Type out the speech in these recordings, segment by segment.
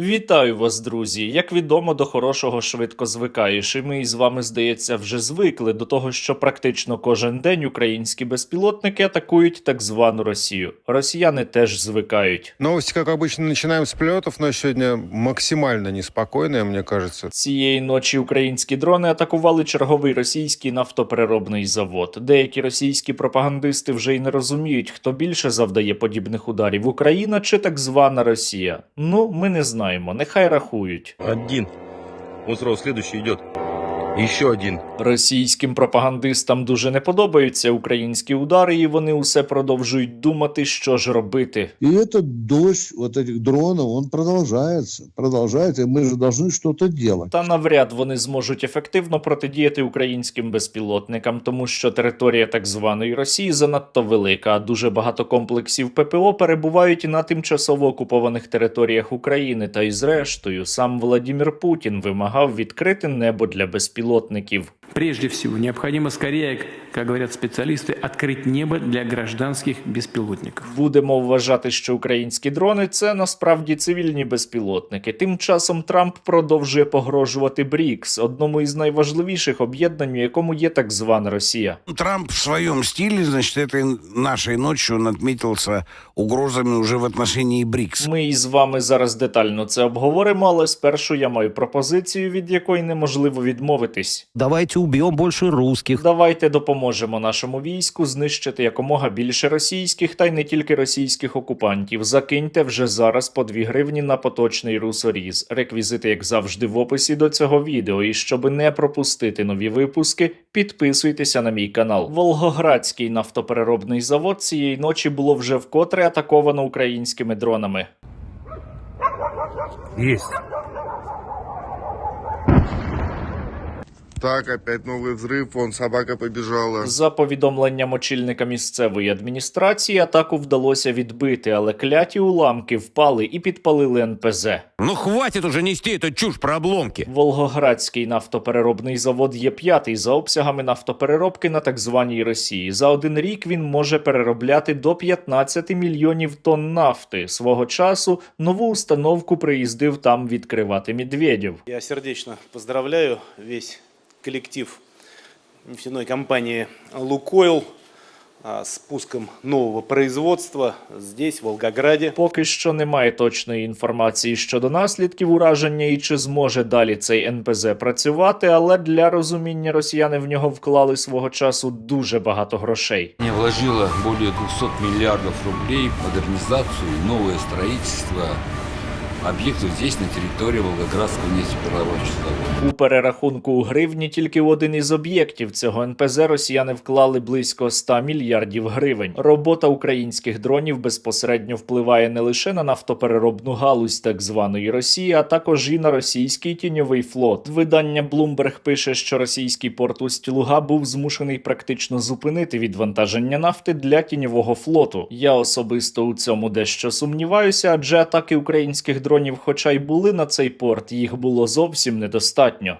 Вітаю вас, друзі! Як відомо, до хорошого швидко звикаєш, і ми із вами, здається, вже звикли до того, що практично кожен день українські безпілотники атакують так звану Росію. Росіяни теж звикають. Новости, как обычно, начинаем с полетов, но сегодня максимально неспокойные, мне кажется. Цієї ночі українські дрони атакували черговий російський нафтопереробний завод. Деякі російські пропагандисти вже й не розуміють, хто більше завдає подібних ударів Україна чи так звана Росія. Ну, ми не знаємо. Нехай рахують. Один. Вот сразу следующий идет. Еще один. Російським пропагандистам дуже не подобаються українські удари, і вони усе продовжують думати, що ж робити. И этот дождь вот этих дронов, он продолжается, продолжается, и мы же должны что-то делать. Та навряд вони зможуть ефективно протидіяти українським безпілотникам, тому що територія так званої Росії занадто велика, а дуже багато комплексів ППО перебувають і на тимчасово окупованих територіях України. Та й зрештою сам Владімір Путін вимагав відкрити небо для безпілотників. Прежде всего, необходимо скорее, как говорят специалисты, открыть небо для гражданских беспилотников. Будемо вважати, що українські дрони це насправді цивільні безпілотники. Тим часом Трамп продовжує погрожувати БРІКС, одному із найважливіших об'єднань, у якому є так звана Росія. Трамп в своем стиле, значит, этой нашей ночью он отметился угрозами уже в отношении БРИКС. Ми із вами зараз детально це обговоримо, але спершу я маю пропозицію, від якої неможливо відмовитись. Давайте убьем больше русских. Давайте допоможемо нашому війську знищити якомога більше російських та й не тільки російських окупантів. Закиньте вже зараз по 2 гривні на поточний русоріз. Реквізити, як завжди, в описі до цього відео. І щоб не пропустити нові випуски, підписуйтеся на мій канал. Волгоградський нафтопереробний завод цієї ночі було вже вкотре атаковано українськими дронами. Есть. Так, опять новый взрыв, вон собака побежала. За повідомленням очільника місцевої адміністрації, атаку вдалося відбити, але кляті уламки впали і підпалили НПЗ. Ну хватит уже нести эту чушь про обломки. Волгоградський нафтопереробний завод є п'ятий за обсягами нафтопереробки на так званій Росії. За один рік він може переробляти до 15 мільйонів тонн нафти. Свого часу нову установку приїздив там відкривати Медведєв. Я сердечно поздравляю весь коллектив нефтяной компании «Лукойл» с пуском нового производства здесь, в Волгограде. Поки що немає точної інформації щодо наслідків ураження і чи зможе далі цей НПЗ працювати, але для розуміння росіяни в нього вклали свого часу дуже багато грошей. Не вложила более 200 миллиардов рублей в модернизацию и новое объектов здесь, на территории Волгоградского нефтеперерабатывающего. У перерахунку у гривні тільки один із об'єктів цього НПЗ росіяни вклали близько 100 мільярдів гривень. Робота українських дронів безпосередньо впливає не лише на нафтопереробну галузь так званої Росії, а також і на російський тіньовий флот. Видання Bloomberg пише, що російський порт Усть-Луга був змушений практично зупинити відвантаження нафти для тіньового флоту. Я особисто у цьому дещо сумніваюся, адже атаки українських дронів, хоча й були на цей порт, їх було зовсім недостатньо.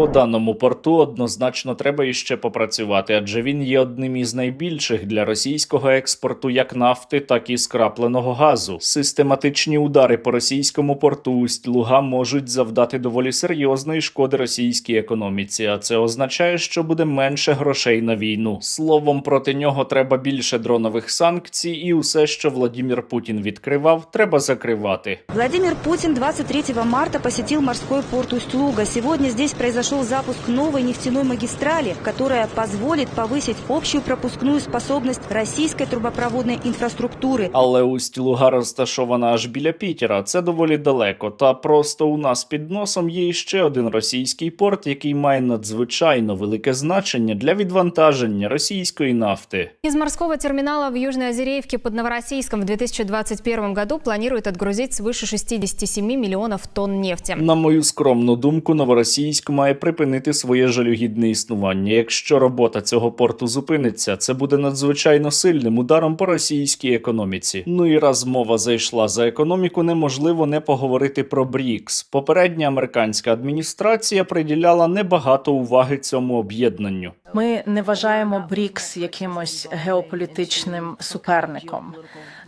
По даному порту однозначно треба іще попрацювати, адже він є одним із найбільших для російського експорту як нафти, так і скрапленого газу. Систематичні удари по російському порту Усть-Луга можуть завдати доволі серйозної шкоди російській економіці, а це означає, що буде менше грошей на війну. Словом, проти нього треба більше дронових санкцій, і усе, що Владімір Путін відкривав, треба закривати. Владимир Путин 23 марта посетил морской порт Усть-Луга. Сегодня здесь произошел запуск новой нефтяной магистрали, которая позволит повысить общую пропускную способность российской трубопроводной инфраструктуры. Але Усть-Луга розташована аж біля Пітера. Це доволі далеко. Та просто у нас під носом є ще один російський порт, який має надзвичайно велике значення для відвантаження російської нафти. Из морского терминала в Южной Озереевке под Новороссийском в 2021 году планируют отгрузить свыше 67 миллионов тонн нефти. На мою скромну думку, Новоросійськ має припинити своє жалюгідне існування. Якщо робота цього порту зупиниться, це буде надзвичайно сильним ударом по російській економіці. Ну і раз мова зайшла за економіку, неможливо не поговорити про БРІКС. Попередня американська адміністрація приділяла небагато уваги цьому об'єднанню. Ми не вважаємо БРІКС якимось геополітичним суперником.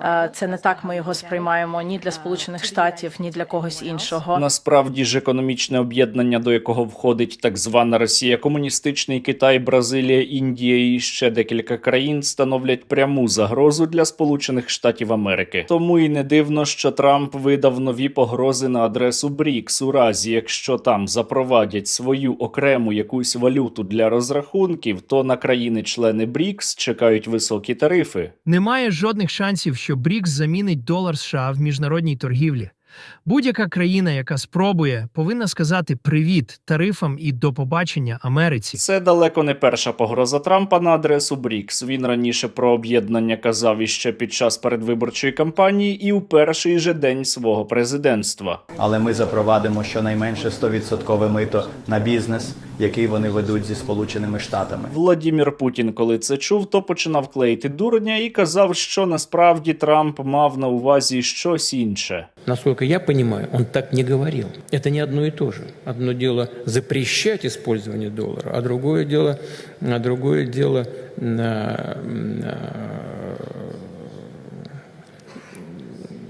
Е, Це не так ми його сприймаємо ні для Сполучених Штатів, ні для когось іншого. Насправді ж економічне об'єднання, до якого входить так звана Росія, комуністичний Китай, Бразилія, Індія і ще декілька країн становлять пряму загрозу для Сполучених Штатів Америки. Тому і не дивно, що Трамп видав нові погрози на адресу БРІКС у разі, якщо там запровадять свою окрему якусь валюту для розрахунків, то на країни-члени БРІКС чекають високі тарифи. Немає жодних шансів, що БРІКС замінить долар США в міжнародній торгівлі. Будь-яка країна, яка спробує, повинна сказати привіт тарифам і до побачення Америці. Це далеко не перша погроза Трампа на адресу БРІКС. Він раніше про об'єднання казав іще під час передвиборчої кампанії і у перший же день свого президентства. Але ми запровадимо щонайменше 100% мито на бізнес, який вони ведуть зі Сполученими Штатами. Владімір Путін, коли це чув, то починав клеїти дурня і казав, що насправді Трамп мав на увазі щось інше. Насколько я понимаю, он так не говорил. Это не одно и то же. Одно дело запрещать использование доллара, а другое дело, а другое дело на,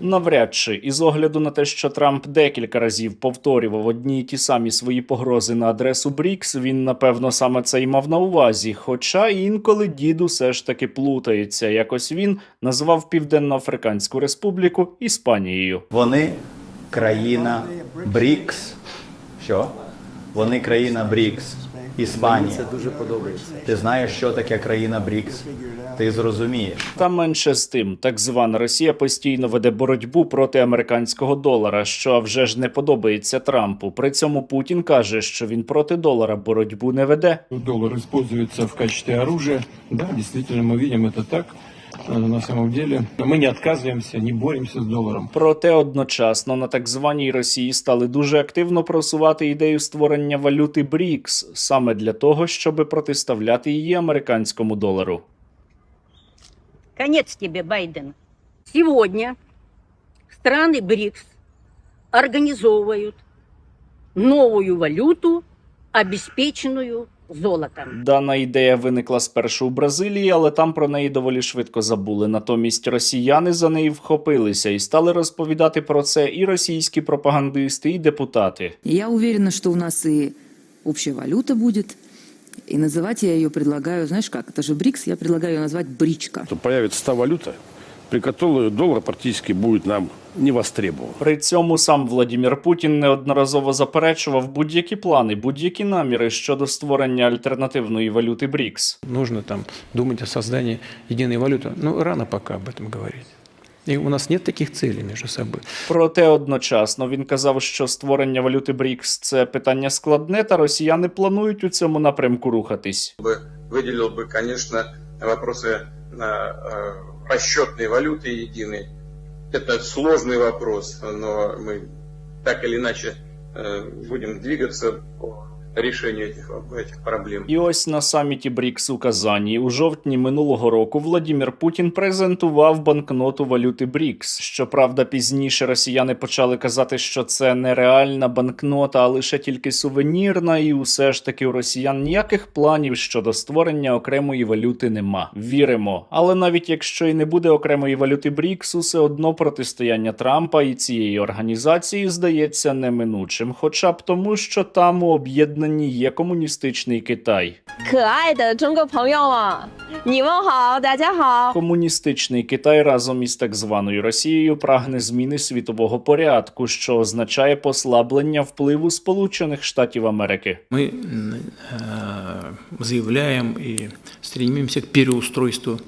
Навряд чи, із огляду на те, що Трамп декілька разів повторював одні й ті самі свої погрози на адресу БРІКС, він напевно саме це й мав на увазі. Хоча інколи дід усе ж таки плутається. Якось він назвав Південно-Африканську Республіку Іспанією. Вони країна БРІКС. Що? Вони країна БРІКС. Іспанія. Це дуже подобається. Ти знаєш, що таке країна БРІКС? Ти зрозумієш. Та менше з тим, так звана Росія постійно веде боротьбу проти американського долара, що вже ж не подобається Трампу. При цьому Путін каже, що він проти долара боротьбу не веде. Долар використовується в качестве оружия. Да, дійсно, ми бачимо це так. Э, На самом деле мы не отказываемся, не боремся с долларом. Проте одночасно на так званій Росії стали дуже активно просувати ідею створення валюти БРІКС саме для того, щоб протиставляти її американському долару. Конец тебе, Байден. Сегодня страны БРИКС организовывают новую валюту, обеспеченную золотом. Дана ідея виникла спершу у Бразилії, але там про неї доволі швидко забули. Натомість росіяни за неї вхопилися і стали розповідати про це і російські пропагандисти, і депутати. Я уверена, что у нас и общая валюта будет. И называть я ее предлагаю, знаешь как, это же БРИКС, я предлагаю ее назвать бричка. То появится та валюта, при которой доллар практически будет нам не востребован. При цьому сам Владімір Путін неодноразово заперечував будь-які плани, будь-які наміри щодо створення альтернативної валюти БРІКС. Нужно там думать о создании единой валюты. Ну, рано пока об этом говорить. И у нас нет таких целей между собой. Проте одночасно він казав, що створення валюти БРІКС це питання складне, та росіяни планують у цьому напрямку рухатись. Выделил бы, конечно, вопросы расчетной валюты единой. Это сложный вопрос, но мы так или иначе будем двигаться по этих, этих проблем. І ось на саміті БРІКС у Казані у жовтні минулого року Владімір Путін презентував банкноту валюти БРІКС. Щоправда, пізніше росіяни почали казати, що це не реальна банкнота, а лише тільки сувенірна, і усе ж таки у росіян ніяких планів щодо створення окремої валюти нема. Віримо, але навіть якщо і не буде окремої валюти БРІКС, усе одно протистояння Трампа і цієї організації здається неминучим, хоча б тому, що там у об'єднанні є комуністичний Китай. Комуністичний Китай разом із так званою Росією прагне зміни світового порядку, що означає послаблення впливу Сполучених Штатів Америки. Ми е, заявляємо і стрімімося к переустройству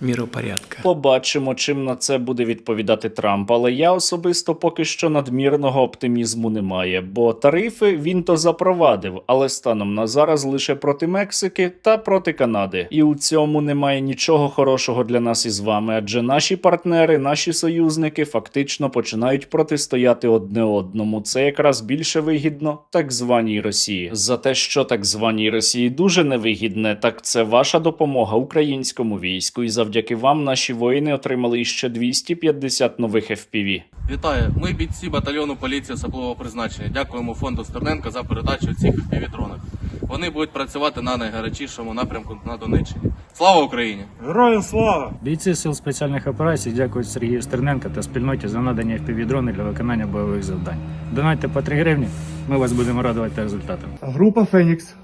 миропорядка. Побачимо, чим на це буде відповідати Трамп. Але я особисто поки що надмірного оптимізму немає, бо тарифи він то запровадив, але станом на зараз лише проти Мексики та проти Канади. І у цьому немає нічого хорошого для нас із вами, адже наші партнери, наші союзники фактично починають протистояти одне одному. Це якраз більше вигідно так званій Росії. За те, що так званій Росії дуже невигідне, так це ваша допомога українському війську. І завдяки вам наші воїни отримали іще 250 нових FPV. Вітаю, ми бійці батальйону поліції особливого призначення. Дякуємо фонду Стерненка за передачу цих півдронів. Вони будуть працювати на найгарячішому напрямку на Донеччині. Слава Україні! Героям слава! Бійці сил спеціальних операцій дякують Сергію Стерненко та спільноті за надані FPV-дрони для виконання бойових завдань. Донайте по 3 гривні, ми вас будемо радувати результатом. Група Фенікс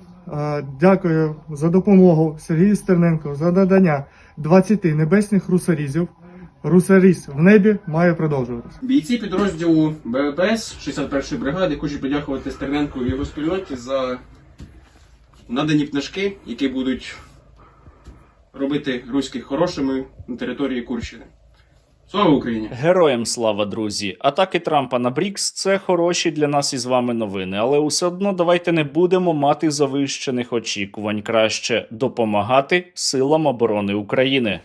дякую за допомогу Сергію Стерненко за надання 20 небесних русарізів. Русаріз в небі має продовжуватися. Бійці підрозділу БВПС 61-ї бригади хочуть подякувати Стерненку і його спільноті за надані книжки, які будуть робити руських хорошими на території Курщини. Слава Україні! Героям слава, друзі! Атаки Трампа на Брікс це хороші для нас із вами новини, але усе одно давайте не будемо мати завищених очікувань. Краще допомагати силам оборони України.